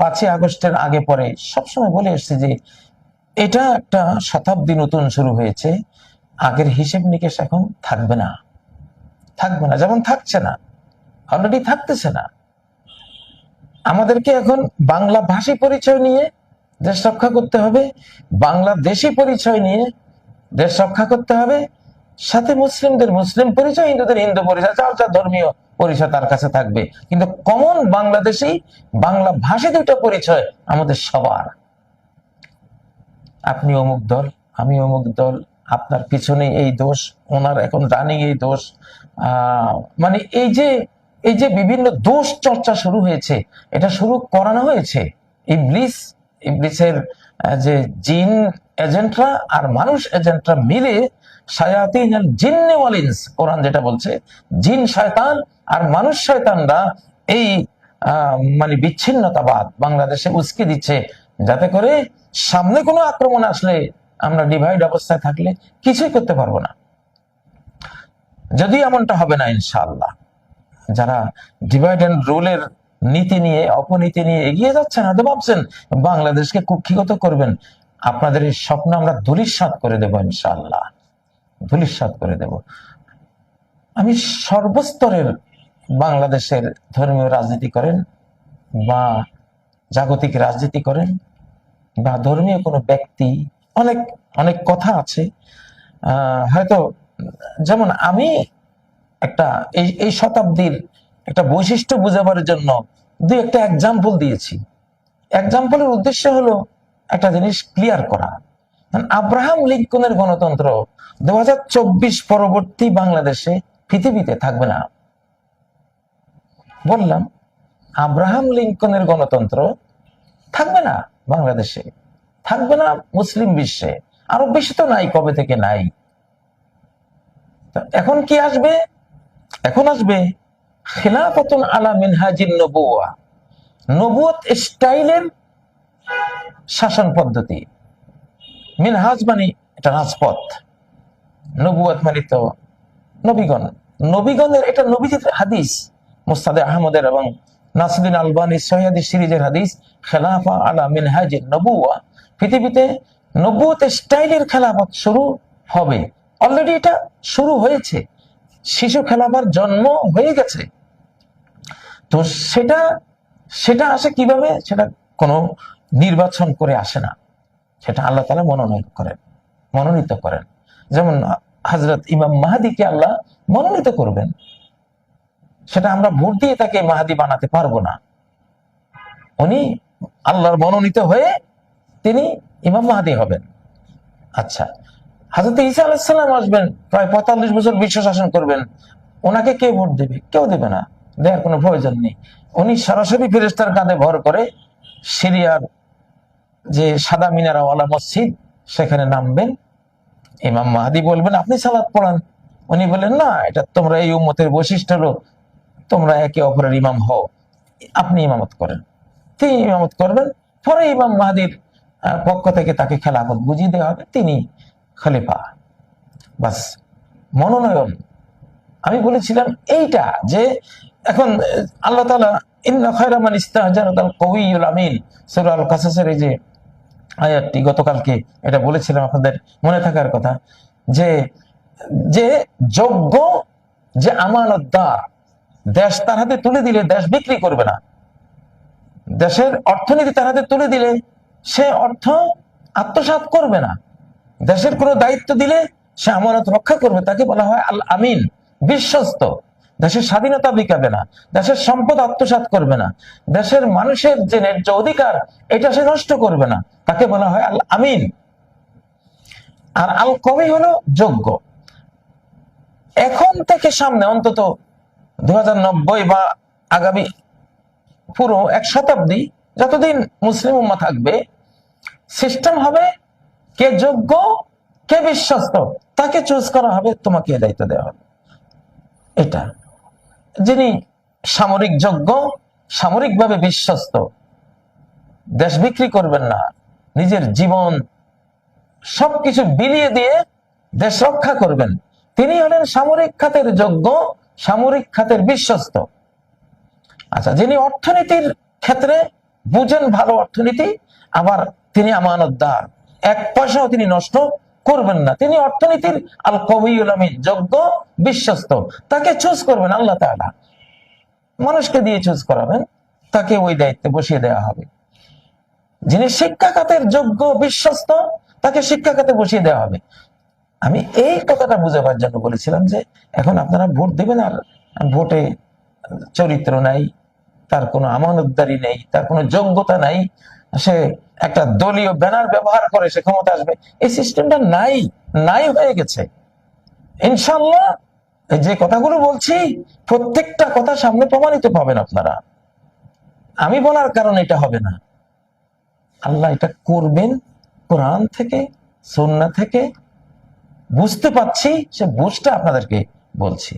পাঁচই আগস্টের আগে পরে সবসময় বলে এসছে যে এটা একটা শতাব্দী নতুন শুরু হয়েছে, আগের হিসেব নিকেশ এখন থাকবে না। থাকবে না, যেমন থাকছে না অলরেডি থাকতেছে না। আমাদেরকে এখন বাংলা ভাষী পরিচয় নিয়ে দেশ রক্ষা করতে হবে, বাংলাদেশি পরিচয় নিয়ে দেশ রক্ষা করতে হবে সাথে মুসলিমদের মুসলিম পরিচয়, হিন্দুদের হিন্দু পরিচয় যার যার ধর্মীয় পরিচয় তার কাছে থাকবে। কিন্তু কমন বাংলাদেশি, বাংলা ভাষী দুটো পরিচয় আমাদের সবার। আপনি অমুক দল, আমি অমুক দল, আপনার পিছনে এই দোষ, ওনার এখন রানিং এই দোষ। মানে এই যে এই যে বিভিন্ন দোষ চর্চা শুরু হয়েছে, এটা শুরু করানো হয়েছে। ইবলিস, ইবলিসের যে জিন এজেন্টরা আর মানুষ এজেন্টরা মিলে কোরআন যেটা বলছে, জিন শয়তান আর মানুষ শয়তানরা এই মানে বিচ্ছিন্নতাবাদ বাংলাদেশে দিচ্ছে, যাতে করে সামনে কোনো আক্রমণ আসলে আমরা ডিভাইড অবস্থায় থাকলে কিছুই করতে পারব না। যদি এমনটা হবে না, ইনশাআল্লাহ। যারা ডিভাইড অ্যান্ড রুলের নীতি নিয়ে, অপনীতি নিয়ে এগিয়ে যাচ্ছেন, হয়তো ভাবছেন, বাংলাদেশকে কুক্ষিগত করবেন, আপনাদের এই স্বপ্ন আমরা ধূলিসাৎ করে দেবো, ইনশাআল্লাহ। ধূলিসাৎ করে দেব। আমি সর্বস্তরের বাংলাদেশের ধর্মীয় রাজনীতি করেন বা জাগতিক রাজনীতি করেন বা ধর্মীয় কোনো ব্যক্তি, অনেক অনেক কথা আছে। হয়তো যেমন আমি একটা এই এই শতাব্দীর একটা বৈশিষ্ট্য বোঝাবার জন্য দুই একটা এক্সাম্পল দিয়েছি। এক্সাম্পলের উদ্দেশ্য হলো একটা জিনিস ক্লিয়ার করা। আব্রাহাম লিঙ্কনের গণতন্ত্র দু পরবর্তী বাংলাদেশে পৃথিবীতে থাকবে না। বললাম, আব্রাহাম লিঙ্কনের গণতন্ত্র থাকবে না বাংলাদেশে, থাকবে না মুসলিম বিশ্বে আরব বিশ্বে তো নাই, কবে থেকে নাই? এখন কি আসবে? এখন আসবে খেলাফতন আলা মিনহাজিন নবুয়া নবুয়ত স্টাইলের শাসন পদ্ধতি। মিনহাজ মানে এটা রাজপথ। নবুয়ত মানে তো নবীগণ। নবীগণের এটা নবীজির হাদিস, মুস্তাদে আহমদের এবং নাসিদিন আলবানী সহিদি সিরিজের হাদিস, খেলাফা আলা মিনহাজিন নবুয়া পৃথিবীতে নবুয়ত স্টাইলের খেলাফত শুরু হবে। অলরেডি এটা শুরু হয়েছে। শিশু খেলাফার জন্ম হয়ে গেছে। তো সেটা সেটা আসে কীভাবে? সেটা কোনো নির্বাচন করে আসে না। সেটা আল্লাহ তালা মনোনয়ন করেন, মনোনীত করেন। যেমন হজরত ইমাম মাহাদিকে আল্লাহ মনোনীত করবেন। সেটা আমরা ভোট দিয়ে তাকে মাহাদি বানাতে পারব না। উনি আল্লাহর মনোনীত হয়ে তিনি ইমাম মাহাদি হবেন। আচ্ছা হাজরত ঈসা আলাইসাল্লাম আসবেন, প্রায় পঁয়তাল্লিশ বছর বিশ্ব শাসন করবেন। ওনাকে কে ভোট দেবে? কেউ দেবে না। দেওয়ার কোনো প্রয়োজন নেই। উনি সরাসরি ফেরেস্তার কাঁধে ভর করে সিরিয়ার যে সাদা মিনারাওয়ালা মসজিদ, সেখানে নামবেন। ইমাম মাহাদি বলবেন, আপনি সালাদ পড়ান। উনি বলেন না, এটা তোমরা এই উম্মতের বৈশিষ্ট্য তোমরা একে অপরের ইমাম হও। আপনি ইমামত করেন। তিনি ইমামত করবেন। পরে ইমাম মাহাদির পক্ষ থেকে তাকে খেলাফত বুঝিয়ে দেওয়া হবে। তিনি খলিফা। বাস, মনোনয়ন। আমি বলেছিলাম এইটা যে এখন, আল্লাহ তালা ইন্না খয়রামান ইস্তাহাজার কবিউল আমিন। সূরা আল কাসাসের এই যে আয়াতটি গতকালকে এটা বলেছিলাম আপনাদের মনে থাকার কথা যে যে যোগ্য, যে আমানতদার দেশ তার হাতে তুলে দিলে দেশ বিক্রি করবে না। দেশের অর্থনীতি তার হাতে তুলে দিলে সে অর্থ আত্মসাৎ করবে না। দেশের কোনো দায়িত্ব দিলে সে আমানত রক্ষা করবে। তাকে বলা হয় আল আমিন, বিশ্বস্ত। দেশের স্বাধীনতা বিকাবে না। দেশের সম্পদ আত্মসাৎ করবে না। দেশের মানুষের যে ন্যায্য অধিকার, এটা সে নষ্ট করবে না। তাকে বলা হয়? আল আমিন। আর আল কবি হলো যোগ্য। এখন থেকে সামনে, অন্তত দু হাজার নব্বই বা আগামী পুরো এক শতাব্দী যতদিন মুসলিম উম্মা থাকবে সিস্টেম হবে কে যোগ্য, কে বিশ্বস্ত, তাকে চুজ করা হবে, তোমাকে দায়িত্ব দেওয়া হবে। এটা। যিনি সামরিক যোগ্য, সামরিকভাবে বিশ্বস্ত, দেশ বিক্রি করবেন না নিজের জীবন সবকিছু বিলিয়ে দিয়ে দেশ রক্ষা করবেন। তিনি হলেন সামরিক খাতের যোগ্য, সামরিক খাতের বিশ্বস্ত। আচ্ছা যিনি অর্থনীতির ক্ষেত্রে বুঝেন ভালো অর্থনীতি, আবার তিনি আমানতদার। এক পয়সাও তিনি নষ্ট করবেন না। তিনি অর্থনীতির আল কবিউল আমিন, যোগ্য, বিশ্বস্ত। তাকে চুজ করবেন আল্লাহ মানুষকে দিয়ে চুজ করাবেন। তাকে ওই দায়িত্বে বসিয়ে দেওয়া হবে। যিনি শিক্ষা খাতের যোগ্য, বিশ্বস্ত, তাকে শিক্ষা খাতে বসিয়ে দেওয়া হবে। আমি এই কথাটা বুঝাবার জন্য বলেছিলাম যে, এখন আপনারা ভোট দেবেন আর ভোটে চরিত্র নাই, তার কোনো আমানতদারি নেই, তার কোনো যোগ্যতা নাই, সে একটা দলীয় ব্যানার ব্যবহার করে সে ক্ষমতা আসবে। এই সিস্টেমটা নাই নাই হয়ে গেছে। ইনশাল্লাহ যে কথাগুলো বলছি, প্রত্যেকটা কথা সামনে প্রমাণিত পাবেন আপনারা। আমি বলার কারণে এটা হবে না। আল্লাহ এটা করবেন কোরআন থেকে সন্না থেকে। বুঝতে পাচ্ছি সে বুঝটা আপনাদেরকে বলছি।